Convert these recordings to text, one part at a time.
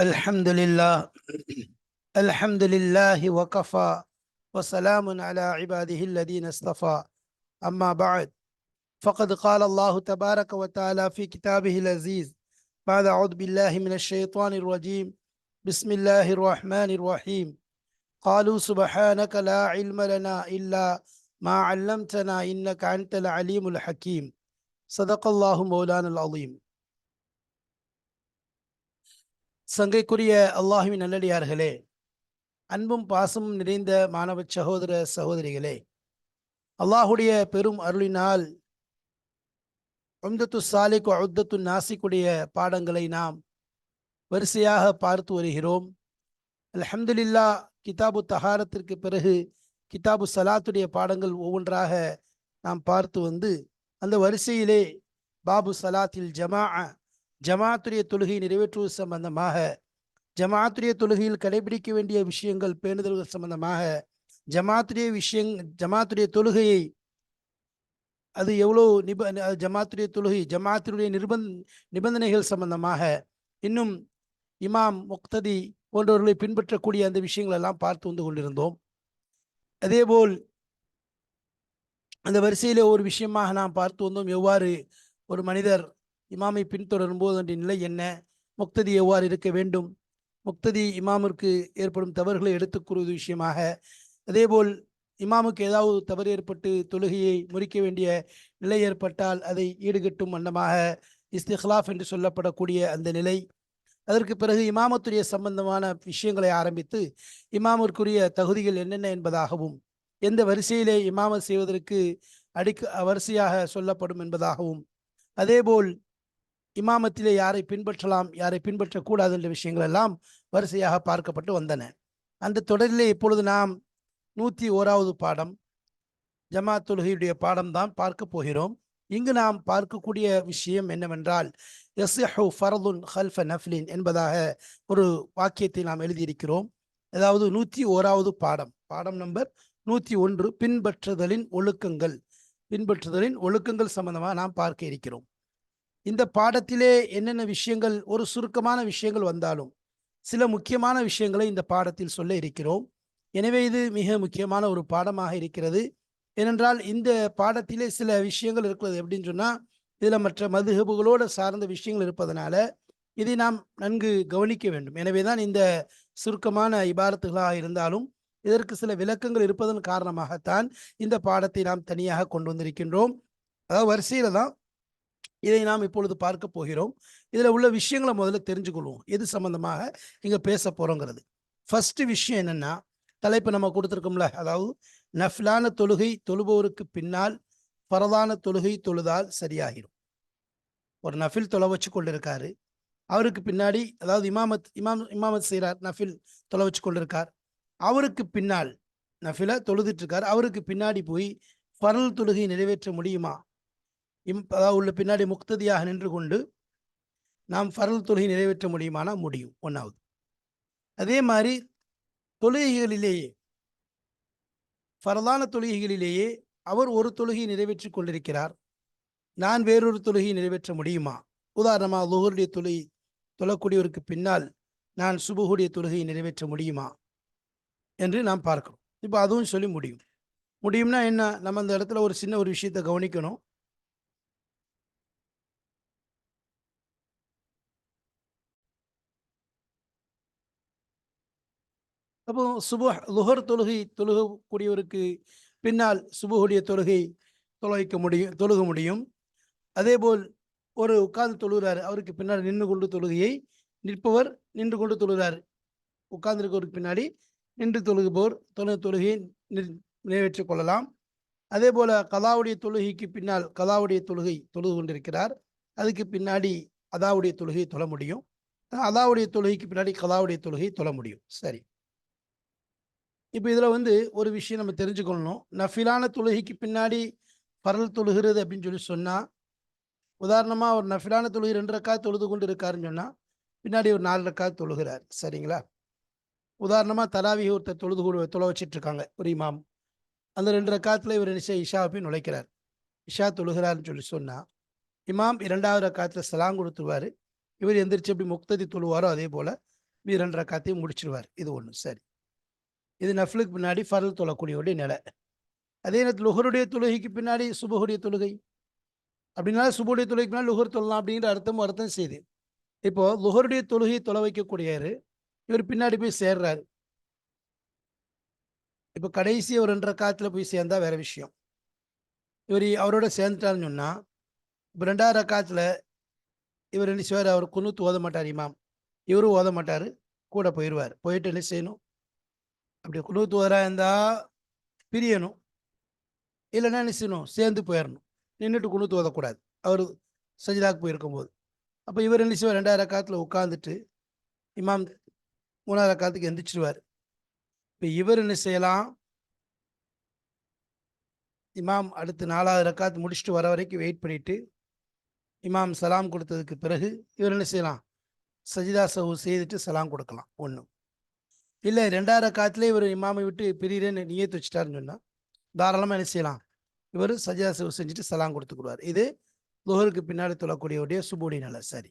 الحمد لله الحمد لله وكفى وسلام على عباده الذين اصطفى. أما بعد فقد قال الله تبارك وتعالى في كتابه العزيز بعد أعوذ بالله من الشيطان الرجيم بسم الله الرحمن الرحيم. قالوا سبحانك لا علم لنا إلا ما علمتنا إنك أنت العليم الحكيم. صدق الله مولانا العظيم. சங்கைக்குரிய அல்லாஹுவின் நல்லடியார்களே அன்பும் பாசமும் நிறைந்த மாணவ சகோதர சகோதரிகளே அல்லாஹுடைய பெரும் அருளினால் உம்தத்து சாலிக்கு உத்தத்து நாசிக்குடைய பாடங்களை நாம் வரிசையாக பார்த்து வருகிறோம். அல்ஹம்துலில்லா கிதாபு தஹாரத்திற்கு பிறகு கிதாபு சலாத்துடைய பாடங்கள் ஒவ்வொன்றாக நாம் பார்த்து வந்து அந்த வரிசையிலே பாபு சலாத்தில் ஜமா ஜமாத்துடைய தொழுகை நிறைவேற்றுவது சம்பந்தமாக ஜமாத்துடைய தொழுகையில் கடைபிடிக்க வேண்டிய விஷயங்கள் பேணுதல்கள் சம்பந்தமாக ஜமாத்துடைய விஷயங் ஜமாத்துடைய தொழுகையை அது எவ்வளோ நிப ஜமாத்துடைய தொழுகை ஜமாத்தினுடைய நிர்பந் நிபந்தனைகள் சம்பந்தமாக இன்னும் இமாம் முக்ததி போன்றவர்களை பின்பற்றக்கூடிய அந்த விஷயங்கள் எல்லாம் பார்த்து வந்து கொண்டிருந்தோம். அதேபோல் அந்த வரிசையில் ஒரு விஷயமாக நாம் பார்த்து வந்தோம். எவ்வாறு ஒரு மனிதர் இமாமை பின்தொடரும் போது நிலை என்ன? முக்ததி எவ்வாறு இருக்க வேண்டும்? முக்ததி இமாமிற்கு ஏற்படும் தவறுகளை எடுத்துக் கூறுவது விஷயமாக. அதேபோல் இமாமுக்கு ஏதாவது தவறு ஏற்பட்டு தொழுகையை முறிக்க வேண்டிய நிலை ஏற்பட்டால் அதை ஈடுகட்டும் வண்ணமாக இஸ்திஹ்லாஃப் என்று சொல்லப்படக்கூடிய அந்த நிலை. அதற்கு பிறகு இமாமத்துடைய சம்பந்தமான விஷயங்களை ஆரம்பித்து இமாமிற்குரிய தகுதிகள் என்னென்ன என்பதாகவும் எந்த வரிசையிலே இமாமத் செய்வதற்கு அடிக்க வரிசையாக சொல்லப்படும் என்பதாகவும். அதேபோல் இமாமத்திலே யாரை பின்பற்றலாம் யாரை பின்பற்றக்கூடாது என்ற விஷயங்கள் எல்லாம் வரிசையாக பார்க்கப்பட்டு வந்தன. அந்த தொடரிலே இப்பொழுது நாம் நூற்றி ஓராவது பாடம் ஜமாத் தொழுகையுடைய பாடம்தான் பார்க்க போகிறோம். இங்கு நாம் பார்க்கக்கூடிய விஷயம் என்னவென்றால் எஸ்ஹு ஃபரதுன் ஹல்ஃப நஃப்லின் என்பதாக ஒரு வாக்கியத்தை நாம் எழுதியிருக்கிறோம். அதாவது நூற்றி ஓராவது பாடம் பாடம் நம்பர் நூற்றி ஒன்று பின்பற்றுதலின் ஒழுக்கங்கள். பின்பற்றுதலின் ஒழுக்கங்கள் சம்பந்தமாக நாம் பார்க்க இருக்கிறோம். இந்த பாடத்திலே என்னென்ன விஷயங்கள் ஒரு சுருக்கமான விஷயங்கள் வந்தாலும் சில முக்கியமான விஷயங்களை இந்த பாடத்தில் சொல்ல இருக்கிறோம். எனவே இது மிக முக்கியமான ஒரு பாடமாக இருக்கிறது. ஏனென்றால் இந்த பாடத்திலே சில விஷயங்கள் இருக்கிறது எப்படின்னு சொன்னால் இதில் மற்ற மதுகபுகளோடு சார்ந்த விஷயங்கள் இருப்பதனால இதை நாம் நன்கு கவனிக்க வேண்டும். எனவே தான் இந்த சுருக்கமான இபாரத்துகளாக இருந்தாலும் இதற்கு சில விளக்கங்கள் இருப்பதன் காரணமாகத்தான் இந்த பாடத்தை நாம் தனியாக கொண்டு வந்திருக்கின்றோம். அதாவது வரிசையில் தான் இதை நாம் இப்பொழுது பார்க்க போகிறோம். இதில் உள்ள விஷயங்களை முதல்ல தெரிஞ்சுக்கொள்வோம். எது சம்பந்தமாக இங்கே பேச போகிறோங்கிறது ஃபர்ஸ்ட் விஷயம் என்னென்னா தலைப்பு நம்ம கொடுத்துருக்கோம்ல. அதாவது நஃப்லான தொழுகை தொழுபவருக்கு பின்னால் பரதான தொழுகை தொழுதால் சரியாகிடும். ஒரு நஃபில் தொலை வச்சு கொண்டிருக்காரு. அவருக்கு பின்னாடி அதாவது இமாமத் இமாம் இமாமத் செய்கிறார் நஃபில் தொலை வச்சு கொண்டிருக்கார். அவருக்கு பின்னால் நஃபில தொழுதுட்டு இருக்கார். அவருக்கு பின்னாடி போய் பரல் தொழுகை நிறைவேற்ற முடியுமா? இம் அதாவது உள்ள பின்னாடி முக்ததியாக நின்று கொண்டு நாம் ஃபரல் தொழுகை நிறைவேற்ற முடியுமானா முடியும் ஒன்றாவது அதே மாதிரி தொழுகைகளிலேயே பரதான தொழுகைகளிலேயே அவர் ஒரு தொழுகையை நிறைவேற்றி கொண்டிருக்கிறார். நான் வேறொரு தொழுகையை நிறைவேற்ற முடியுமா? உதாரணமாக லுகருடைய தொழுகை தொழக்கூடியவருக்கு பின்னால் நான் சுபகுடைய தொழுகையை நிறைவேற்ற முடியுமா? என்று நாம் பார்க்கிறோம். இப்போ அதுவும் சொல்லி முடியும். முடியும்னா என்ன? நம்ம அந்த இடத்துல ஒரு சின்ன ஒரு விஷயத்தை கவனிக்கணும். அப்போ சுபு லுகர் தொழுகை தொழுகக்கூடியவருக்கு பின்னால் சுபுகுடைய தொழுகை தொலைக்க முடியும் தொழுக முடியும். அதே போல் ஒரு உட்கார்ந்து தொழுகிறார் அவருக்கு பின்னால் நின்று கொண்டு தொழுகையை நிற்பவர் நின்று கொண்டு தொழுகிறார். உட்கார்ந்துருக்கவருக்கு பின்னாடி நின்று தொழுகுபவர் தொழு தொழுகையை நிறைவேற்றிக் கொள்ளலாம். அதே போல கதாவுடைய தொழுகைக்கு பின்னால் கதாவுடைய தொழுகை தொழுது கொண்டிருக்கிறார். அதுக்கு பின்னாடி அதாவுடைய தொழுகையை தொழ முடியும். அதாவுடைய தொழுகைக்கு பின்னாடி கதாவுடைய தொழுகையை தொழ முடியும். சரி. இப்போ இதில் வந்து ஒரு விஷயம் நம்ம தெரிஞ்சுக்கொள்ளணும். நஃபிலான தொழுகைக்கு பின்னாடி பரல் தொழுகிறது அப்படின்னு சொல்லி சொன்னால் உதாரணமாக ஒரு நஃபிலான தொழுகை ரெண்டு ரக்கா தொழுது கொண்டு இருக்காருன்னு சொன்னால் பின்னாடி ஒரு நாலு ரக்கா தொழுகிறார். சரிங்களா? உதாரணமாக தலாவி ஒருத்தர் தொழுது கூட தொலை வச்சிட்டு இருக்காங்க ஒரு இமாம். அந்த ரெண்டு ரக்காத்தில் இவர் நிச்சயம் இஷாவை போய் நுழைக்கிறார். இஷா தொழுகிறார்னு சொல்லி சொன்னால் இமாம் இரண்டாவது ரக்காத்தில் சலாம் கொடுத்துருவார். இவர் எந்திரிச்சு எப்படி முக்ததி தொழுவாரோ அதே போல் மீதி காத்தையும் ரக்காத்தையும் முடிச்சிருவார். இது ஒன்று சரி. இது நஃப்லுக்கு பின்னாடி ஃபரல் தொழக்கூடியவுடைய நிலை. அதே நேரத்தில் லுகருடைய தொழுகைக்கு பின்னாடி சுபகுடைய தொழுகை. அப்படின்னா சுபுடைய தொழுகைக்கு பின்னாடி லுகர் தொழலாம் அப்படிங்கிற அர்த்தமும் அர்த்தம் செய்யுது. இப்போ லுகருடைய தொழுகையை தொலை வைக்கக்கூடியவர் இவர் பின்னாடி போய் சேர்றாரு. இப்போ கடைசி ஒரு ரெண்டரை காலத்தில் போய் சேர்ந்தா வேற விஷயம். இவர் அவரோட சேர்ந்துட்டாருன்னு சொன்னால் இப்போ ரெண்டாவது ரக்காத்துல இவர் என்ன செய்வார்? அவர் குன்னூத்து ஓத மாட்டார் இமாம். இவரும் ஓத மாட்டார். கூட போயிடுவார் போயிட்டு என்ன செய்யணும்? அப்படி குன்னூத்து இருந்தால் இருந்தா பிரியணும். இல்லைன்னா என்ன செய்யணும்? சேர்ந்து போயிடணும் நின்றுட்டு குழுத்து ஓதக்கூடாது அவர் சஜிதாக்கு போயிருக்கும்போது. அப்போ இவர் என்ன செய்வார்? ரெண்டாயிரம் காலத்தில் உட்காந்துட்டு இமாம் மூணாவது காலத்துக்கு எந்திரிச்சிடுவார் இப்போ இவர் என்ன செய்யலாம்? இமாம் அடுத்து நாலாவது ரக்காத்து முடிச்சுட்டு வர வரைக்கும் வெயிட் பண்ணிட்டு இமாம் சலாம் கொடுத்ததுக்கு பிறகு இவர் என்ன செய்யலாம்? சஜிதா சவு செய்துட்டு சலாம் கொடுக்கலாம். ஒன்று இல்லை ரெண்டாயிரம் காலத்திலே இவர் இமாமை விட்டு பிரியிறேன்னு நீயே வச்சுட்டாருன்னு சொன்னால் தாராளமாக என்ன செய்யலாம்? இவர் சஜிதா செஞ்சுட்டு சலாம் கொடுத்துக்கிடுவார். இது லுகருக்கு பின்னாடி தொழக்கூடியவருடைய சுபோடி நல சரி.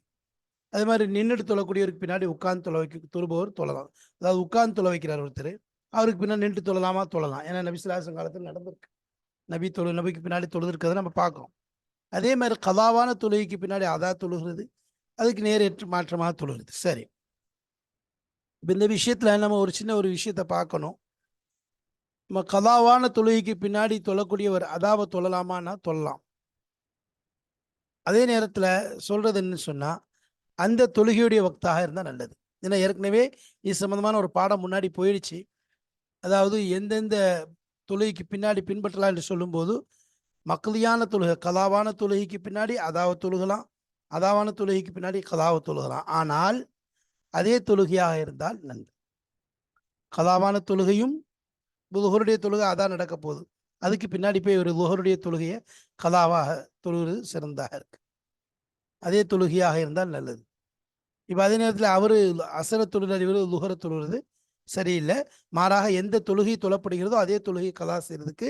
அதே மாதிரி நின்றுட்டு தொழக்கூடியவருக்கு பின்னாடி உட்கார்ந்து தொலை வைக்க துருபவர் தொழலாம். அதாவது உட்கார்ந்து தொலை வைக்கிறார் ஒருத்தர் அவருக்கு பின்னாடி நின்று தொழலாமா? தொழலாம். ஏன்னா நபிசுலாசம் காலத்தில் நடந்திருக்கு. நபி தொழு நபிக்கு பின்னாடி தொழுதுருக்கிறத நம்ம பார்க்கோம் அதே மாதிரி கதாவான தொழுகைக்கு பின்னாடி அதா தொழுகிறது அதுக்கு நேரேற்று மாற்றமாக தொழுகிறது. சரி. இப்போ இந்த விஷயத்தில் நம்ம ஒரு சின்ன ஒரு விஷயத்த பார்க்கணும். நம்ம கதாவான தொழுகைக்கு பின்னாடி தொழக்கூடியவர் அதாவை தொழலாமான்னா தொழலாம். அதே நேரத்தில் சொல்கிறது என்ன சொன்னால் அந்த தொழுகையுடைய வக்தாக இருந்தால் நல்லது. ஏன்னா ஏற்கனவே இது சம்மந்தமான ஒரு பாடம் முன்னாடி போயிடுச்சு. அதாவது எந்தெந்த தொழுகைக்கு பின்னாடி பின்பற்றலாம் என்று சொல்லும்போது மக்களியான தொழுகை கதாவான தொழுகைக்கு பின்னாடி அதாவை தொழுகலாம் அதாவான தொழுகைக்கு பின்னாடி கதாவை தொழுகலாம். ஆனால் அதே தொழுகையாக இருந்தால் நன்று. கலாவான தொழுகையும் லுகருடைய தொழுகை அதான் நடக்க போகுது. அதுக்கு பின்னாடி போய் ஒரு லுகருடைய தொழுகையை கலாவாக தொழுகிறது சிறந்தாக இருக்கு. அதே தொழுகையாக இருந்தால் நல்லது. இப்போ அதே நேரத்தில் அவர் அசர தொழுகிறார் இவர் லுகர தொழுகிறது சரியில்லை. மாறாக எந்த தொழுகை தொழப்படுகிறதோ அதே தொழுகை கலா செய்கிறதுக்கு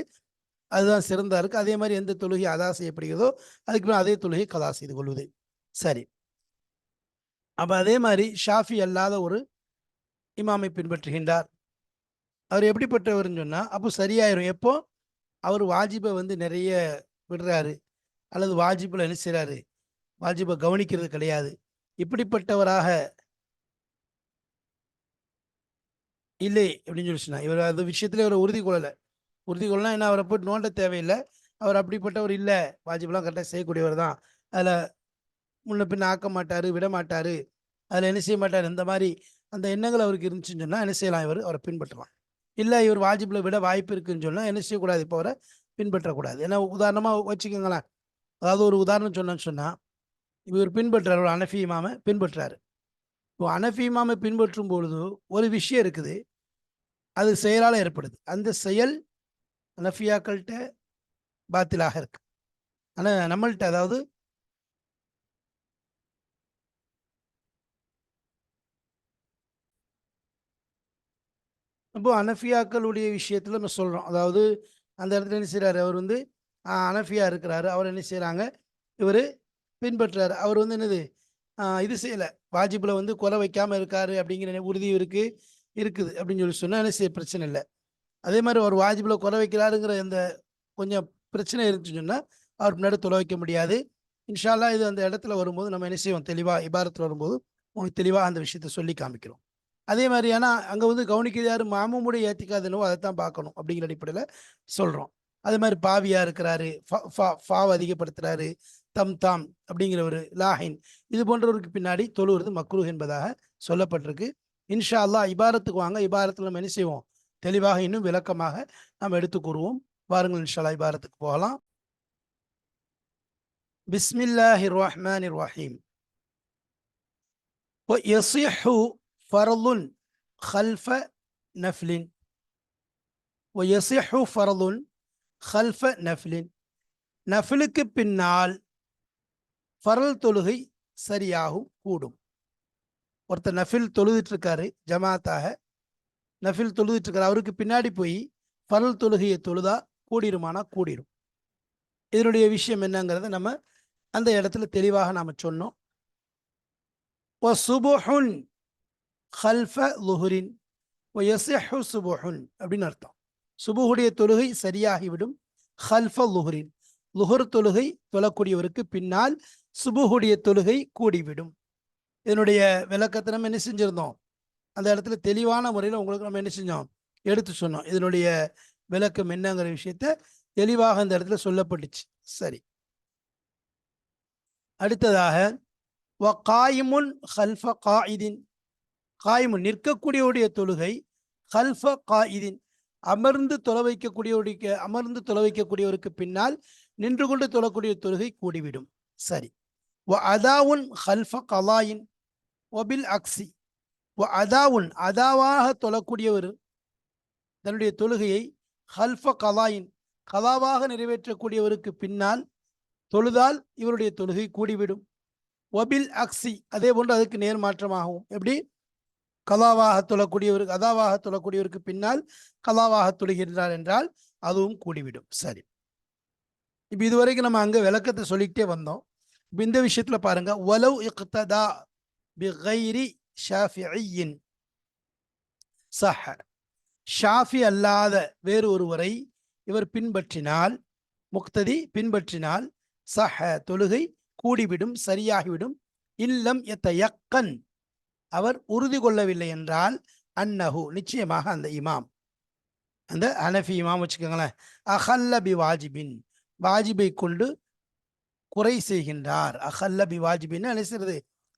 அதுதான் சிறந்தா இருக்கு. அதே மாதிரி எந்த தொழுகை அதா செய்யப்படுகிறதோ அதுக்கு அதே தொழுகை கலா செய்து கொள்வது சரி. அப்போ அதே மாதிரி ஷாஃபி அல்லாத ஒரு இமாமை பின்பற்றுகின்றார். அவர் எப்படிப்பட்டவர்னு சொன்னால் அப்போ சரியாயிரும். எப்போ? அவர் வாஜிபை வந்து நிறைய விடுறாரு. அல்லது வாஜிபில் என்ன செய்கிறாரு வாஜிபை கவனிக்கிறது கிடையாது. இப்படிப்பட்டவராக இல்லை அப்படின்னு சொல்லி சொன்னா. இவர் அது விஷயத்துல இவர் உறுதி கொள்ளலை. உறுதி கொள்ளலாம் என்ன அவரை போட்டு நோண்ட தேவையில்லை. அவர் அப்படிப்பட்டவர் இல்லை. வாஜிபெல்லாம் கரெக்டாக செய்யக்கூடியவர் தான். அதில் முன்ன பின்ன ஆக்க மாட்டார் விட மாட்டார். அதில் என்ன செய்ய மாட்டார்? இந்த மாதிரி அந்த எண்ணங்கள் அவருக்கு இருந்துச்சுன்னு சொன்னால் என்ன செய்யலாம்? இவர் அவரை பின்பற்றலாம். இல்லை இவர் வாஜிபில் விட வாய்ப்பு இருக்குன்னு சொன்னால் என்ன செய்யக்கூடாது? இப்போ அவரை பின்பற்றக்கூடாது. ஏன்னா உதாரணமாக வச்சுக்கோங்களேன். அதாவது ஒரு உதாரணம் சொன்னேன்னு சொன்னால் இவர் பின்பற்றார். ஒரு அனஃபி இமாமை இப்போ அனஃபி இமாமை பின்பற்றும் பொழுது ஒரு விஷயம் இருக்குது. அது செயலால் ஏற்படுது. அந்த செயல் அனஃபியாக்கள்கிட்ட பாத்திலாக இருக்கு. ஆனால் நம்மள்கிட்ட அதாவது இப்போ அனஃபியாக்களுடைய விஷயத்தில் நம்ம சொல்கிறோம் அதாவது அந்த இடத்துல என்ன செய்கிறாரு அவர் வந்து அனஃபியா இருக்கிறாரு. அவர் என்ன செய்கிறாங்க இவர் பின்பற்றுறாரு. அவர் வந்து என்னது? இது செய்யலை. வாஜிப்பில் வந்து கொலை வைக்காமல் இருக்காரு அப்படிங்கிற உறுதி இருக்கு இருக்குது அப்படின்னு சொல்லி சொன்னால் என்ன செய்ய பிரச்சனை இல்லை. அதே மாதிரி அவர் வாஜிப்பில் கொலை வைக்கிறாருங்கிற இந்த கொஞ்சம் பிரச்சனை இருந்துச்சுன்னு சொன்னால் அவர் முன்னாடி தொலை வைக்க முடியாது. இன்ஷால்லா இது அந்த இடத்துல வரும்போது நம்ம என்ன செய்வோம்? தெளிவாக இபாரத்தில் வரும்போது உங்களுக்கு தெளிவாக அந்த விஷயத்த சொல்லி காமிக்கிறோம். அதே மாதிரி ஏன்னா அங்கே வந்து கவனிக்கிறது யாரு? மாமூமுடைய ஏற்றிக்காதுனவோ அதை தான் பார்க்கணும் அப்படிங்கிற அடிப்படையில் சொல்கிறோம் அதே மாதிரி பாவியா இருக்கிறாரு ஃபாவ் ஃபா- அதிகப்படுத்துறாரு தம் தாம் அப்படிங்கிற ஒரு லாஹின். இது போன்றவருக்கு பின்னாடி தொழுவது மக்ரூஹ் என்பதாக சொல்லப்பட்டிருக்கு. இன்ஷா அல்லா இபாரத்துக்கு வாங்க. இபாரத்தில் நம்ம என்ன செய்வோம்? தெளிவாக இன்னும் விளக்கமாக நாம் எடுத்து கூறுவோம். வாருங்கள் இன்ஷால்லா இபாரத்துக்கு போகலாம். பிஸ்மில்லாஹி ரஹ்மான் ரஹீம். ஃபரலுன் ஹல்ஃப நஃப்லின் ஒயசிஹு ஃபரலுன் ஹல்ஃப நஃப்லின் நஃபிலுக்கு பின்னால் ஃபரல் தொழுகை சரியாகும் கூடும். ஒருத்தர் நஃபில் தொழுதுட்ருக்காரு ஜமாத்தாக. நஃபில் தொழுதுட்ருக்காரு அவருக்கு பின்னாடி போய் ஃபரல் தொழுகையை தொழுதா கூடிருமானா கூடிரும். இதனுடைய விஷயம் என்னங்கிறத நம்ம அந்த இடத்துல தெளிவாக நாம் சொன்னோம். ஒ சுபுஹுன் ஹல்ஃப லுஹுரின் ஒயசிஹு சுபுஹுன் அப்படின்னு அர்த்தம். சுபுஹுடைய தொழுகை சரியாகிவிடும். ஹல்ஃப லுஹுரின் லுஹுர் தொழுகை தொழக்கூடியவருக்கு பின்னால் சுபுஹுடைய தொழுகை கூடிவிடும். இதனுடைய விளக்கத்தை நம்ம என்ன செஞ்சிருந்தோம்? அந்த இடத்துல தெளிவான முறையில் உங்களுக்கு நம்ம என்ன செஞ்சோம்? எடுத்து சொன்னோம். இதனுடைய விளக்கம் என்னங்கிற விஷயத்த தெளிவாக அந்த இடத்துல சொல்லப்பட்டுச்சு. சரி. அடுத்ததாக வ காயிமுன் ஹல்ஃப காயிதின் காயமு நிற்கக்கூடியவுடைய தொழுகை ஹல்ஃப காயிதின் அமர்ந்து தொலை வைக்கக்கூடியவுடைய அமர்ந்து தொலை வைக்கக்கூடியவருக்கு பின்னால் நின்று கொண்டு தொழக்கூடிய தொழுகை கூடிவிடும். சரி. வ அதாவுன் ஹல்ஃப கலாயின் ஒபில் அக்சி. வ அதாவுன் அதாவாக தொழக்கூடியவர் தன்னுடைய தொழுகையை ஹல்ஃப கலாயின் கலாவாக நிறைவேற்றக்கூடியவருக்கு பின்னால் தொழுதால் இவருடைய தொழுகை கூடிவிடும். ஒபில் அக்சி அதே போன்று அதுக்கு நேர்மாற்றமாகவும். எப்படி? கலாவாக தொழக்கூடியவருக்கு அதாவாக தொழக்கூடியவருக்கு பின்னால் கலாவாக தொழுகின்றார் என்றால் அதுவும் கூடிவிடும். சரி. இப்போ இதுவரைக்கும் நம்ம அங்கே விளக்கத்தை சொல்லிக்கிட்டே வந்தோம். இப்போ இந்த விஷயத்துல பாருங்க ஒலவ் இக்ததா பிகைரி ஷாஃபியின் சஹ ஷாஃபி அல்லாத வேறு ஒருவரை இவர் பின்பற்றினால் முக்ததி பின்பற்றினால் சஹ தொழுகை கூடிவிடும் சரியாகிவிடும். இல்லம் எத்த யக்கன் அவர் உறுதி கொள்ளவில்லை என்றால் அன்னஹு நிச்சயமாக அந்த இமாம். அந்த அனஃபி இமாம் வச்சுக்கோங்களேன். அஹல்ல பி வாஜிபின். வாஜிபை கொண்டு குறை செய்கின்றார். அஹல்ல பி வாஜிபின்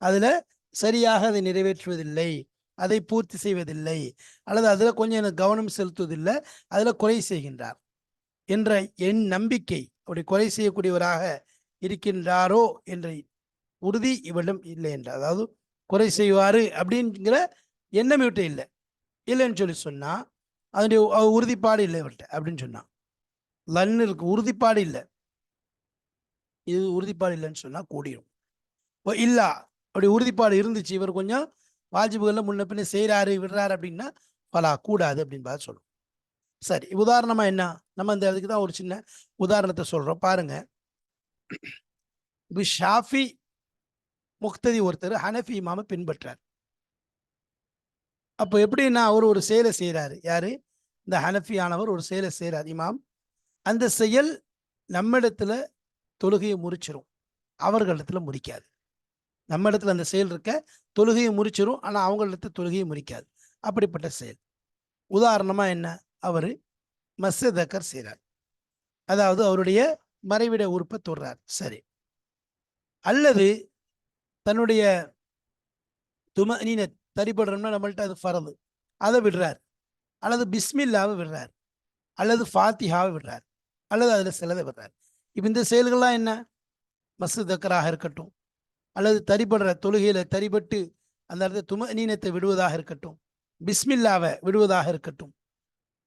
அதில் சரியாக அதை நிறைவேற்றுவதில்லை. அதை பூர்த்தி செய்வதில்லை. அல்லது அதில் கொஞ்சம் எனக்கு கவனம் செலுத்துவதில்லை. அதில் குறை செய்கின்றார் என்ற என் நம்பிக்கை. அப்படி குறை செய்யக்கூடியவராக இருக்கின்றாரோ என்ற உறுதி இவரிடம் இல்லை என்றார். அதாவது குறை செய்வார் அப்படிங்கிற எண்ணம் இவர்கிட்ட இல்லை. இல்லைன்னு சொல்லி சொன்னால் அதனுடைய உறுதிப்பாடு இல்லை இவர்கிட்ட அப்படின்னு சொன்னான் லன் இருக்கு உறுதிப்பாடு இல்லை. இது உறுதிப்பாடு இல்லைன்னு சொன்னால் கூடிரும். ஓ இல்லா அப்படி உறுதிப்பாடு இருந்துச்சு இவர் கொஞ்சம் வாஜிபுகளில் முன்ன பின்ன செய்கிறாரு விடுறாரு அப்படின்னா பலா கூடாது அப்படின்னு பார்த்து சொல்லுவோம் சரி உதாரணமாக என்ன? நம்ம இந்த இதுக்கு தான் ஒரு சின்ன உதாரணத்தை சொல்கிறோம் பாருங்கள் இப்போ ஷாஃபி முக்ததி ஒருத்தர் ஹனஃபி இமாம பின்பற்றார். அப்போ எப்படின்னா அவர் ஒரு செயலை செய்கிறாரு யாரு? இந்த ஹனஃபியானவர் ஒரு செயலை செய்கிறார் இமாம் அந்த செயல் நம்மிடத்துல தொழுகையை முறிச்சிரும். அவர்களிடத்துல முறிக்காது. நம்ம இடத்துல அந்த செயல் இருக்க தொழுகையை முறிச்சிரும். ஆனால் அவங்களிடத்துல தொழுகையை முறிக்காது. அப்படிப்பட்ட செயல். உதாரணமாக என்ன? அவரு மஸ்தக்கர் செய்கிறார் அதாவது அவருடைய மறைவிட உறுப்பை தொடுறார். சரி. அல்லது தன்னுடைய தும நீன தரிபடுறோம்னா நம்மள்ட்ட அது ஃபரது. அதை விடுறார். அல்லது பிஸ்மில்லாவை விடுறார். அல்லது ஃபாத்திஹாவை விடுறார். அல்லது அதில் சிலதை விடுறார். இப்போ இந்த செயல்கள்லாம் என்ன? மசு தக்கராக இருக்கட்டும். அல்லது தரிபடுற தொழுகையில் தரிபட்டு அந்த இடத்த தும நீனத்தை விடுவதாக இருக்கட்டும். பிஸ்மில்லாவை விடுவதாக இருக்கட்டும்.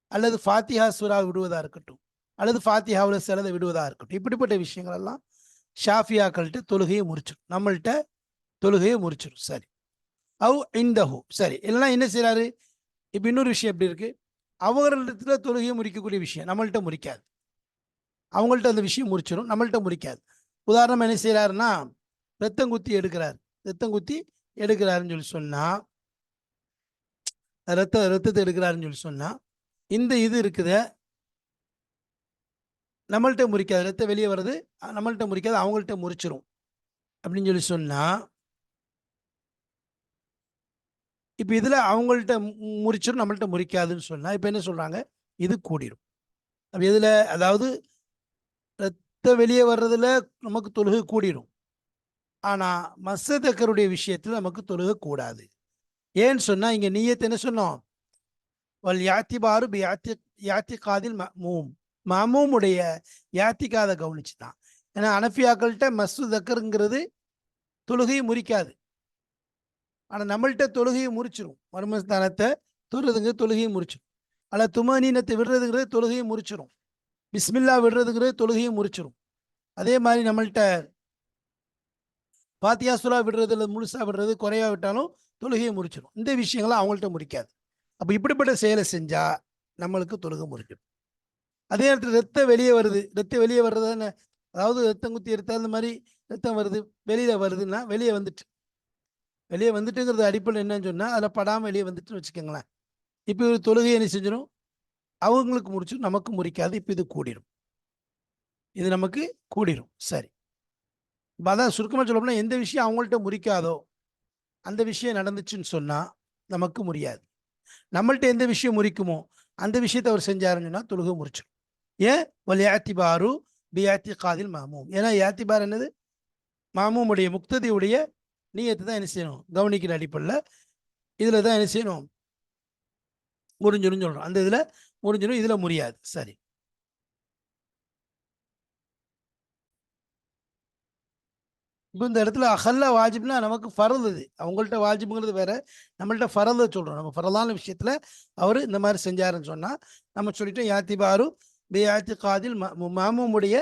அல்லது ஃபாத்திஹா சூறாவை விடுவதாக இருக்கட்டும். அல்லது ஃபாத்திஹாவில் சிலதை விடுவதாக இருக்கட்டும். இப்படிப்பட்ட விஷயங்கள் எல்லாம் ஷாஃபியாக்கள்கிட்ட தொழுகையை முறிச்சிடும். நம்மள்ட்ட தொழுகையை முறிச்சிடும் சரி. அவ் இந்தஹு சரி. இல்லைன்னா என்ன செய்கிறாரு இப்போ இன்னொரு விஷயம் எப்படி இருக்கு? அவங்களிடத்துல தொழுகையை முறிக்கக்கூடிய விஷயம் நம்மள்கிட்ட முறிக்காது அவங்கள்ட்ட அந்த விஷயம் முறிச்சிடும் நம்மள்கிட்ட முறிக்காது உதாரணமாக என்ன செய்கிறாருன்னா ரத்தம் குத்தி எடுக்கிறார். ரத்தம் குத்தி எடுக்கிறாருன்னு சொல்லி சொன்னால் ரத்த ரத்தத்தை எடுக்கிறாருன்னு சொல்லி சொன்னால் இந்த இது இருக்குத. நம்மள்கிட்ட முறிக்காது ரத்தம் வெளியே வர்றது நம்மள்கிட்ட முறிக்காது அவங்கள்ட்ட முறிச்சிரும் அப்படின்னு சொல்லி சொன்னால் இப்போ இதில் அவங்கள்ட்ட முறிச்சிடும் நம்மள்ட்ட முறிக்காதுன்னு சொன்னால் இப்போ என்ன சொல்கிறாங்க இது கூடிரும். அப்போ இதில் அதாவது ரத்த வெளியே வர்றதுல நமக்கு தொழுகை கூடிரும். ஆனால் மசதக்கருடைய விஷயத்தில் நமக்கு தொழுகை கூடாது. ஏன்னு சொன்னால் இங்கே நீயத்தை என்ன சொன்னோம்? வல் யாத்திபாரு பி யாத்தி யாத்திகாதில் மமூம். மமூமுடைய யாத்திகாத கவனிச்சு தான் ஏன்னா அனஃபியாக்கள்கிட்ட மஸ்து தக்கருங்கிறது தொழுகையை முறிக்காது. ஆனால் நம்மள்கிட்ட தொழுகையை முறிச்சிடும் மர்மஸ்தானத்தை தொழுறதுங்க தொழுகையை முறிச்சிடும் ஆனால் துமனீனத்தை விடுறதுங்கிறது தொழுகையை முறிச்சிடும் பிஸ்மில்லா விடுறதுங்கிறது தொழுகையை முறிச்சிடும் அதே மாதிரி நம்மள்கிட்ட பாத்தியா சுலா விடுறது இல்லை முழுசாக விடுறது குறையா விட்டாலும் தொழுகையை முறிச்சிடும் இந்த விஷயங்கள்லாம் அவங்கள்ட்ட முறிக்காது. அப்போ இப்படிப்பட்ட செயலை செஞ்சால் நம்மளுக்கு தொழுகை முறிக்கும். அதே நேரத்தில் ரத்தம் வெளியே வருது. ரத்தம் வெளியே வர்றது தானே அதாவது ரத்தம் குத்தி எடுத்தால் அந்த மாதிரி ரத்தம் வருது வெளியில் வருதுன்னா வெளியே வந்துட்டு வெளியே வந்துட்டுங்கிறது அடிப்படை என்னன்னு சொன்னால் அதில் படாமல் வெளியே வந்துட்டுன்னு வச்சுக்கோங்களேன். இப்போ ஒரு தொழுகை என்ன செஞ்சிடும் அவங்களுக்கு முடிச்சு நமக்கு முறிக்காது இப்போ இது கூடிரும். இது நமக்கு கூடிரும். சரி. இப்போ அதான் சுருக்கமாக சொல்லப்போனால் எந்த விஷயம் அவங்கள்ட்ட முறிக்காதோ அந்த விஷயம் நடந்துச்சுன்னு சொன்னால் நமக்கு முடியாது நம்மள்ட்ட எந்த விஷயம் முறிக்குமோ அந்த விஷயத்தை அவர் செஞ்சாருன்னு சொன்னால் தொழுகை முறிச்சிடும் ஏன்? ஒல் யாத்திபாரு பி யாத்தி காதில் மாமூம். ஏன்னா யாத்திபார் என்னது? மாமூமுடைய முக்ததியுடைய நீயத்தை தான் என்ன செய்யணும்? கவனிக்கிற அடிப்படையில் இதில் தான் என்ன செய்யணும்? முடிஞ்சிடும் சொல்கிறோம் அந்த இதில் முறிஞ்சிடும் இதில் முடியாது சரி. இப்போ இந்த இடத்துல அகல்ல வாஜிப்னா நமக்கு ஃபரது அவங்கள்ட்ட வாஜிப்புங்கிறது வேற. நம்மள்ட்ட ஃபரத சொல்கிறோம் நம்ம ஃபரலான விஷயத்தில் அவர் இந்த மாதிரி செஞ்சாருன்னு சொன்னால் நம்ம சொல்லிட்டோம் யாத்திபாரு பி யாத்தி காதில் மாமுடைய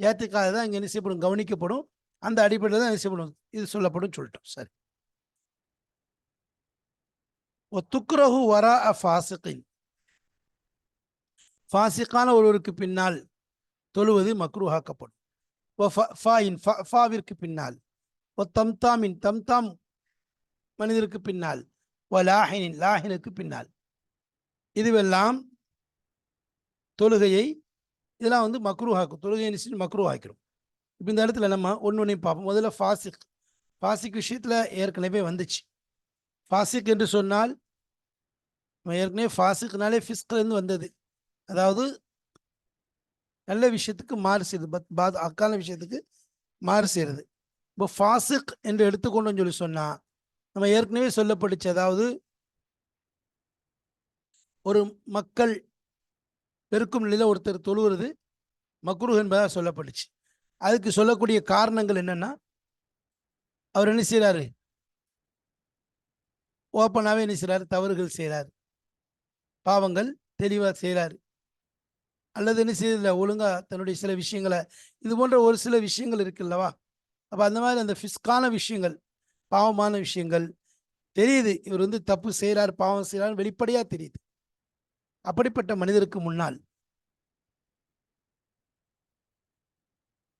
யாத்தி காது தான் இங்கே என்ன செய்யப்படும்? கவனிக்கப்படும். அந்த அடிப்படையில் தான் சிவன் இது சொல்லப்படும் சொல்லிட்டோம். சரி. துக்ரஹு வரா அ ஃபாசிகின். ஃபாசிக்கான ஒருவருக்கு பின்னால் தொழுவது மக்ரூஹாக்கப்படும். ஃபாயின் ஃபாவிற்கு பின்னால். ஒ தம்தாமின் தம்தாம் மனிதருக்கு பின்னால். ஒ லாஹினின் லாஹினுக்கு பின்னால். இதுவெல்லாம் தொழுகையை இதெல்லாம் வந்து மக்ரூஹாக்கும். தொழுகையை நிச்சயம் மக்ரூஹாக்கிறோம் இப்போ இந்த இடத்துல நம்ம ஒன்று ஒன்றையும் பார்ப்போம். முதல்ல ஃபாசிக். ஃபாசிக் விஷயத்தில் ஏற்கனவே வந்துச்சு. ஃபாசிக் என்று சொன்னால் நம்ம ஏற்கனவே ஃபாசிக்னாலே ஃபிஸ்க்லேருந்து வந்தது. அதாவது நல்ல விஷயத்துக்கு மாறு செய்யுது பத் பாத் அக்கால விஷயத்துக்கு மாறு செய்கிறது இப்போ ஃபாசிக் என்று எடுத்துக்கொண்டோம்னு சொல்லி சொன்னால் நம்ம ஏற்கனவே சொல்லப்பட்டுச்சு. அதாவது ஒரு மக்கள் பெருக்கும் நிலையில் ஒருத்தர் தொழுவுறது மக்ரூஹ் என்பதாக சொல்லப்பட்டுச்சு. அதுக்கு சொல்லக்கூடிய காரணங்கள் என்னன்னா அவர் என்ன செய்கிறாரு ஓப்பனாகவே என்ன செய்கிறாரு தவறுகள் செய்கிறார் பாவங்கள் தெளிவாக செய்கிறாரு அல்லது என்ன செய்யல ஒழுங்காக தன்னுடைய சில விஷயங்களை இது போன்ற ஒரு சில விஷயங்கள் இருக்குல்லவா அப்போ அந்த மாதிரி அந்த ஃபிஸ்கான விஷயங்கள் பாவமான விஷயங்கள் தெரியுது. இவர் வந்து தப்பு செய்கிறார் பாவம் செய்கிறார் வெளிப்படையாக தெரியுது. அப்படிப்பட்ட மனிதருக்கு முன்னால்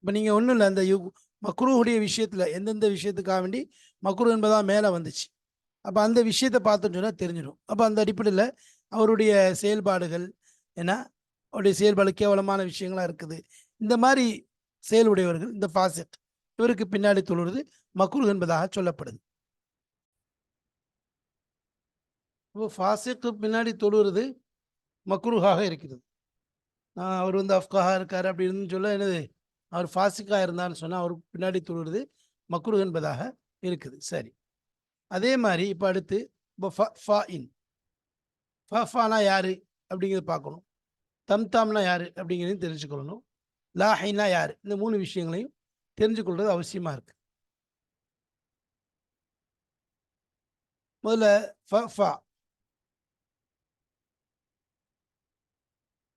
இப்போ நீங்கள் ஒன்றும் இல்லை அந்த யு- மக்ரூஹுடைய விஷயத்தில் எந்தெந்த விஷயத்துக்காக வேண்டி மக்ரூ என்பதாக மேலே வந்துச்சு. அப்போ அந்த விஷயத்தை பார்த்தோன்னு சொன்னால் தெரிஞ்சிடும். அப்போ அந்த அடிப்படையில் அவருடைய செயல்பாடுகள் ஏன்னா அவருடைய செயல்பாடு கேவலமான விஷயங்களாக இருக்குது. இந்த மாதிரி செயலுடையவர்கள் இந்த ஃபாசிக் இவருக்கு பின்னாடி தொழுவது மக்ரூ என்பதாக சொல்லப்படுது. இப்போ ஃபாசிக்கு பின்னாடி தொழுவது மக்ரூஹாக இருக்கிறது. நான் அவர் வந்து அஃப்காஹா இருக்கார் அப்படி இருந்து சொல்ல என்னது? அவர் ஃபாசிக்கா இருந்தான்னு சொன்னால் அவருக்கு பின்னாடி தொழுவது மக்குரு என்பதாக இருக்குது. சரி. அதே மாதிரி இப்போ அடுத்து இப்போ ஃப ஃபா இன். ஃப ஃபானா யாரு அப்படிங்கிறத பார்க்கணும். தம்தாம்னா யாரு அப்படிங்கிறதையும் தெரிஞ்சுக்கொள்ளணும். லாஹைனா யாரு? இந்த மூணு விஷயங்களையும் தெரிஞ்சுக்கொள்வது அவசியமாக இருக்குது இருக்கு. முதல்ல ஃப ஃபா.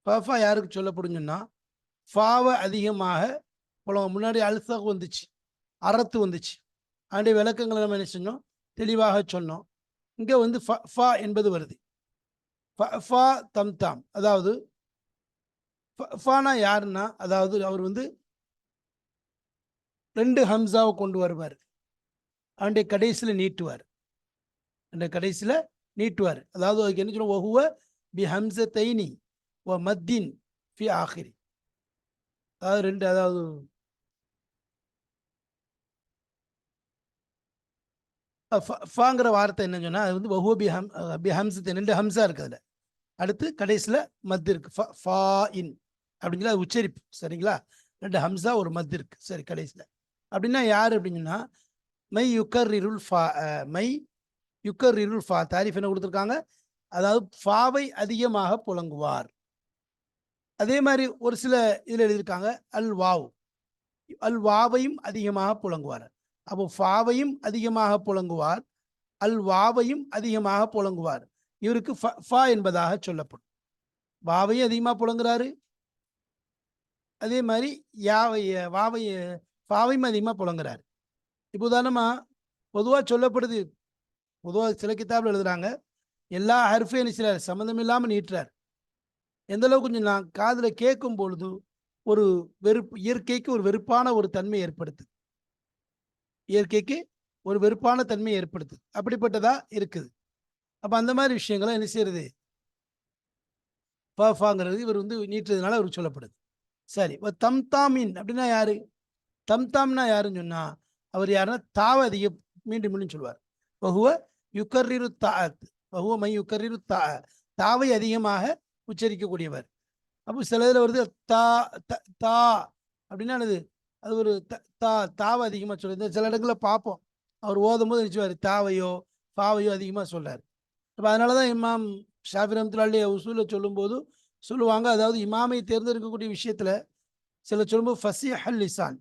ஃபஃபா யாருக்கு சொல்லப்படும் ஃபாவை அதிகமாக புலம் முன்னாடி அல்சகு வந்துச்சு அறத்து வந்துச்சு. அதனுடைய விளக்கங்களை நம்ம என்ன செஞ்சோம் தெளிவாக சொன்னோம். இங்கே வந்து ஃப ஃபா என்பது வருது. ஃப ஃபா தம் தாம். அதாவது ஃப- ஃபானா யாருன்னா அதாவது அவர் வந்து ரெண்டு ஹம்சாவை கொண்டு வருவார். அவனுடைய கடைசியில் நீட்டுவார். அந்த கடைசியில் நீட்டுவார். அதாவது அதுக்கு என்ன சொல்லுவோம் ஒஹுவ பி ஹம்ச தைனி ஒ மத்தின் ஃபி ஆஹிரி. அதாவது ரெண்டு அதாவது அஹ் ஃப- ஃபாங்கிற வார்த்தை என்ன சொன்னால் அது வந்து ஒஹுவ பி ஹம் பி ஹம்சத்தை ரெண்டு ஹம்சா இருக்குது அதில். அடுத்து கடைசியில் மத் இருக்கு. ஃபா ஃபா இன் அப்படிங்கிற அது உச்சரிப்பு. சரிங்களா? ரெண்டு ஹம்சா ஒரு மத் இருக்கு. சரி கடைசியில் அப்படின்னா யார் அப்படின்னா மை யுக்கர் இருள் ஃபா மை யுக்கர் இருள் ஃபா தாரிஃப் என்ன கொடுத்துருக்காங்க? அதாவது ஃபாவை அதிகமாக புழங்குவார். அதே மாதிரி ஒரு சில இதில் எழுதியிருக்காங்க அல் வாவ். அல் வாவையும் அதிகமாக புழங்குவார். அப்போ ஃபாவையும் அதிகமாக புழங்குவார் அல் வாவையும் அதிகமாக புழங்குவார். இவருக்கு ஃப- ஃபா என்பதாக சொல்லப்படும். வாவையும் அதிகமாக புழங்குறாரு. அதே மாதிரி யாவைய வாவைய ஃபாவையும் அதிகமாக புழங்குறாரு. இப்போ உதாரணமாக பொதுவாக சொல்லப்படுது பொதுவாக சில கித்தாப்பில் எழுதுறாங்க எல்லா ஹர்ஃபையும் நினைச்சார் சம்மந்தம் இல்லாமல் நீட்டுறார். எந்த அளவுக்கு கொஞ்சம் நான் காதில் கேட்கும் பொழுது ஒரு வெறுப்பு இயற்கைக்கு ஒரு வெறுப்பான ஒரு தன்மை ஏற்படுத்து இயற்கைக்கு ஒரு வெறுப்பான தன்மையை ஏற்படுத்துது. அப்படிப்பட்டதா இருக்குது. அப்போ அந்த மாதிரி விஷயங்களை என்ன செய்யறது? பஃபாங்கிறது இவர் வந்து நீட்டுறதுனால அவருக்கு சொல்லப்படுது. சரி இப்போ தம்தாமின் அப்படின்னா யாரு? தம்தாம்னா யாருன்னு சொன்னால் அவர் யாருன்னா? தாவ அதிகம் மீண்டும் மீண்டும் சொல்வார் பகுவ யுக்கர்ரிரு தாத் பகுவ மை யுக்கர்ரிரு தா தாவை அதிகமாக உச்சரிக்கக்கூடியவர். அப்போ சில இதில் வருது தா த- தா அப்படின்னா என்னது? அது ஒரு த- தா தாவை அதிகமாக சொல்லுது சில இடங்களில் பார்ப்போம். அவர் ஓதும் போது நினச்சிவார் தாவையோ பாவையோ அதிகமாக சொல்கிறார் இப்போ அதனால தான் இமாம் ஷாஃபி ரஹமத்துல்லாஹி உசூலை சொல்லும்போது சொல்லுவாங்க அதாவது இமாமை தேர்ந்தெடுக்கக்கூடிய விஷயத்தில் சில சொல்லும்போது ஃபசிஹல் லிசான்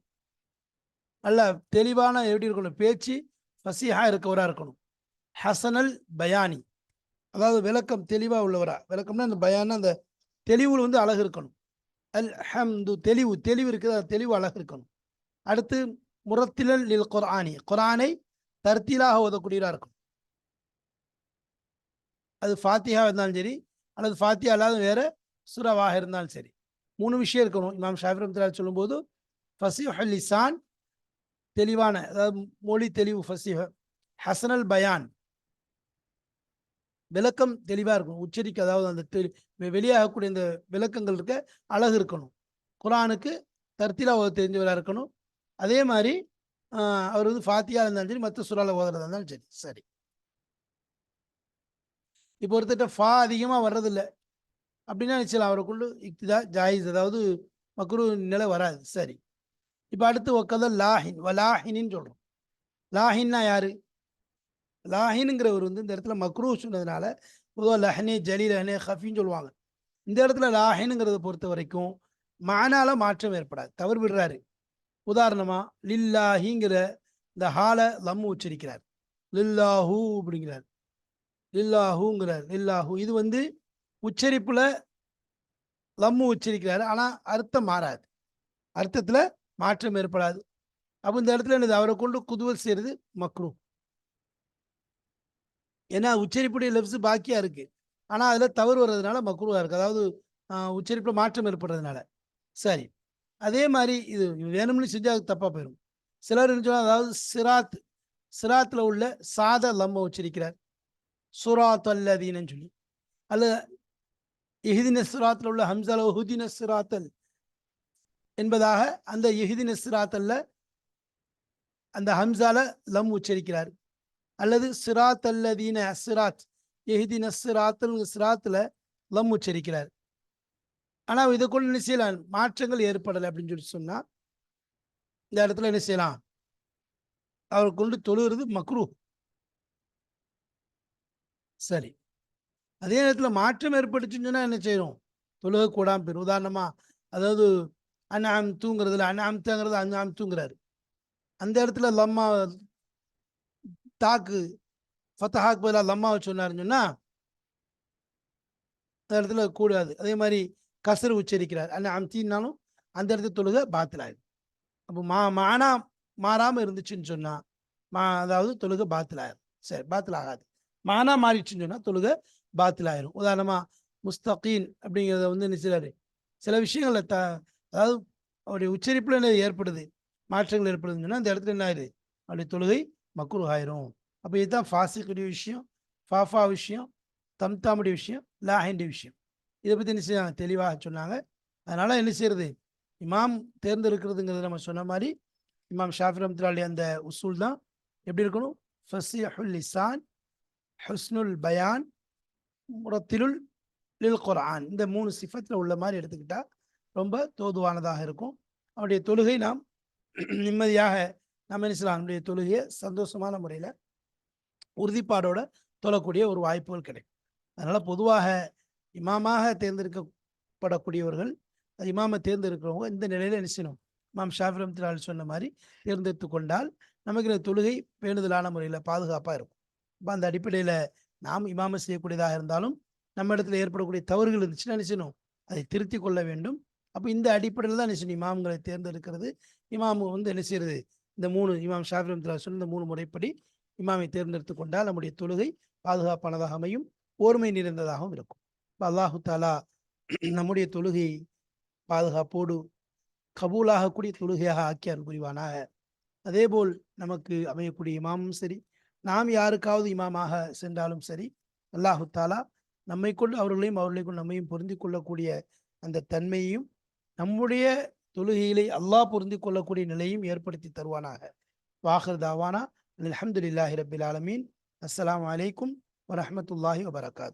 நல்ல தெளிவான எப்படி இருக்கணும்? பேச்சு ஃபசிஹா இருக்கவராக இருக்கணும். ஹசனல் பயானி. அதாவது விளக்கம் தெளிவாக உள்ளவரா. விளக்கம்னா அந்த பயான அந்த தெளிவில் வந்து அழகு இருக்கணும். அல் ஹம்து தெளிவு தெளிவு இருக்குது? அது தெளிவு அழகு இருக்கணும். அடுத்து முரத்திலல் லில் குர்ஆனி. குர்ஆனை தர்த்திலாக ஓதக்கூடியவரா இருக்கும். அது ஃபாத்தியா இருந்தாலும் சரி அல்லது ஃபாத்தியா அல்லாத வேற சுரவாக இருந்தாலும் சரி. மூணு விஷயம் இருக்கணும். இமாம் ஷாஃபிரம் ரஹ்மத்துல்லாஹி சொல்லும்போது ஃபசிஹுல் லிசான் தெளிவான அதாவது மொழி தெளிவு ஃபசிஹ ஹசனல் பயான். விளக்கம் தெளிவாக இருக்கணும். உச்சரிக்க அதாவது அந்த தெளி- வெளியாகக்கூடிய இந்த விளக்கங்கள் இருக்க அழகு இருக்கணும். குரானுக்கு தர்த்திலா ஓத தெரிஞ்சவராக இருக்கணும். அதே மாதிரி அவர் வந்து ஃபாத்தியா இருந்தாலும் சரி மற்ற சுறால ஓதுறதா இருந்தாலும் சரி சரி. இப்போ ஒருத்தட்ட ஃபா அதிகமாக வர்றதில்ல. அப்படின்னா நிச்சயம் அவருக்குள்ள இக்திதா ஜாயிஸ் அதாவது மக்ரு நிலை வராது சரி. இப்போ அடுத்து ஒக்கத லாஹின் வலாஹின்னு சொல்கிறோம் லாஹின்னா யாரு? லாஹினுங்கிறவர் வந்து இந்த இடத்துல மக்ரூ சொன்னதுனால பொதுவாக லஹனே ஜலி லஹனே ஹஃபின்னு சொல்லுவாங்க. இந்த இடத்துல லாஹினுங்கிறத பொறுத்த வரைக்கும் மானால மாற்றம் ஏற்படாது தவறு விடுறாரு. உதாரணமா லில்லாஹிங்கிற இந்த ஹால லம்மு உச்சரிக்கிறார். லில்லாஹூ அப்படிங்கிறார். லில்லாஹூங்கிறார். லில்லாஹூ. இது வந்து உச்சரிப்புல லம்மு உச்சரிக்கிறாரு. ஆனா அர்த்தம் மாறாது. அர்த்தத்துல மாற்றம் ஏற்படாது. அப்போ இந்த இடத்துல என்னது? அவரை கொண்டு குதுவல் செய்யறது மக்ரூ. ஏன்னா உச்சரிப்புடைய லெப்ஸ் பாக்கியா இருக்கு. ஆனா அதுல தவறு வர்றதுனால மக்ரூவா இருக்கு. அதாவது உச்சரிப்புல மாற்றம் ஏற்படுறதுனால. சரி. அதே மாதிரி இது வேணும்னு செஞ்சால் அது தப்பா போயிடும் சிலர் என்ன அதாவது சிராத் சிராத்துல உள்ள சாத லம்ம உச்சரிக்கிறார் சுராத் அல்லதீனன்னு சொல்லி. அல்லது எஹிதின சிராத்தில் உள்ள ஹம்சால ஹுதின சிராத்தல் என்பதாக அந்த எஹிதின சிராத்தல்ல அந்த ஹம்சால லம் உச்சரிக்கிறார். அல்லது சிராத் அல்லதீன சிராத் எஹிதின சிராத்தல் சிராத்துல லம் உச்சரிக்கிறார். ஆனா இதை கொண்டு என்ன செய்யலாம்? மாற்றங்கள் ஏற்படலை அப்படின்னு சொல்லி சொன்னா இந்த இடத்துல என்ன செய்யலாம்? அவர் கொண்டு தொழுகிறது மக்ரூ. சரி. அதே நேரத்தில் மாற்றம் ஏற்பட்டுச்சுன்னு சொன்னா என்ன செய்யணும் தொழுக கூடாம போயிடும் உதாரணமா அதாவது அண்ணாம் தூங்குறதுல அண்ணாம் தூங்குறது அண்ணாம் தூங்குறாரு. அந்த இடத்துல லம்மா தாக்கு ஃபத்தஹாக்கு பதிலாக லம்மாவை சொன்னாருன்னு சொன்னா அந்த இடத்துல கூடாது. அதே மாதிரி கசர் உச்சரிக்கிறார். அந்த அம்தின்னாலும் அந்த இடத்துல தொழுகை பாத்திலாயிடும். அப்போ மா மானா மாறாமல் இருந்துச்சுன்னு சொன்னால் மா அதாவது தொழுகை பாத்திலாயிரும். சரி பாத்தில் ஆகாது மானா மாறிடுச்சுன்னு சொன்னால் தொழுகை பாத்திலாயிரும். உதாரணமாக முஸ்தகீன் அப்படிங்கிறத வந்து என்ன சில விஷயங்களில் த அதாவது அவருடைய உச்சரிப்பில் என்ன ஏற்படுது? மாற்றங்கள் ஏற்படுதுன்னு சொன்னால் அந்த இடத்துல என்ன ஆயிடுது? அவருடைய தொழுகை மக்குரு ஆயிரும் அப்போ இதுதான் ஃபாசிக்குடைய விஷயம் ஃபாஃபா விஷயம் தம்தாமுடைய விஷயம் லாஹின்டைய விஷயம். இதை பற்றி என்ன செய்ய தெளிவாக சொன்னாங்க. அதனால் என்ன செய்யறது இமாம் தேர்ந்தெடுக்கிறதுங்கிறது நம்ம சொன்ன மாதிரி இமாம் ஷாஃபி ரஹ்மத்துல்லாஹி அந்த உசூல் தான். எப்படி இருக்கணும்? ஃபசிஹுல் லிசான் ஹுஸ்னுல் பயான் முரத்திலுல் லில் குரான் இந்த மூணு சிஃபத்தில் உள்ள மாதிரி எடுத்துக்கிட்டால் ரொம்ப தோதுவானதாக இருக்கும். அவருடைய தொழுகை நாம் நிம்மதியாக நம்ம என்ன செய்யலாம்? நம்முடைய தொழுகையை சந்தோஷமான முறையில் உறுதிப்பாடோட தொழக்கூடிய ஒரு வாய்ப்புகள் கிடைக்கும். அதனால் பொதுவாக இமாமாக தேர்ந்தெடுக்கப்படக்கூடியவர்கள் இமாமை தேர்ந்தெடுக்கிறவங்க இந்த நிலையில என்ன இமாம் ஷாஃபி ரஹ்மத்துல்லாஹி சொன்ன மாதிரி தேர்ந்தெடுத்து கொண்டால் நமக்கு இந்த தொழுகை பேணுதலான முறையில் பாதுகாப்பாக இருக்கும். இப்போ அந்த அடிப்படையில் நாம் இமாமை செய்யக்கூடியதாக இருந்தாலும் நம்ம இடத்துல ஏற்படக்கூடிய தவறுகள் இருந்துச்சுன்னா நினைச்சணும் அதை திருத்தி கொள்ள வேண்டும். அப்போ இந்த அடிப்படையில் தான் நினைச்சணும் இமாம்களை தேர்ந்தெடுக்கிறது. இமாம் வந்து என்ன செய்யறது? இந்த மூணு இமாம் ஷாஃபி ரஹ்மத்துல்லாஹி சொன்ன இந்த மூணு முறைப்படி இமாமை தேர்ந்தெடுத்து கொண்டால் நம்முடைய தொழுகை பாதுகாப்பானதாக அமையும் ஓர்மை நிறைந்ததாகவும் இருக்கும். அல்லாஹு தாலா நம்முடைய தொழுகையை பாதுகாப்போடு கபூலாகக்கூடிய தொழுகையாக ஆக்கி அருள் புரிவானாக அதேபோல் நமக்கு அமையக்கூடிய இமாமும் சரி நாம் யாருக்காவது இமாமாக சென்றாலும் சரி அல்லாஹு தாலா நம்மை கொண்டு அவர்களையும் அவர்களை கொண்டு நம்மையும் பொருந்தி கொள்ளக்கூடிய அந்த தன்மையையும் நம்முடைய தொழுகையிலே அல்லாஹ் பொருந்தி கொள்ளக்கூடிய நிலையும் ஏற்படுத்தி தருவானாக. வாஹர் தாவானா அலமதுல்லாஹி ரபில் ஆலமீன். அஸ்லாம் அலைக்கும் வரமத்துல்லாஹி வபரகாத்து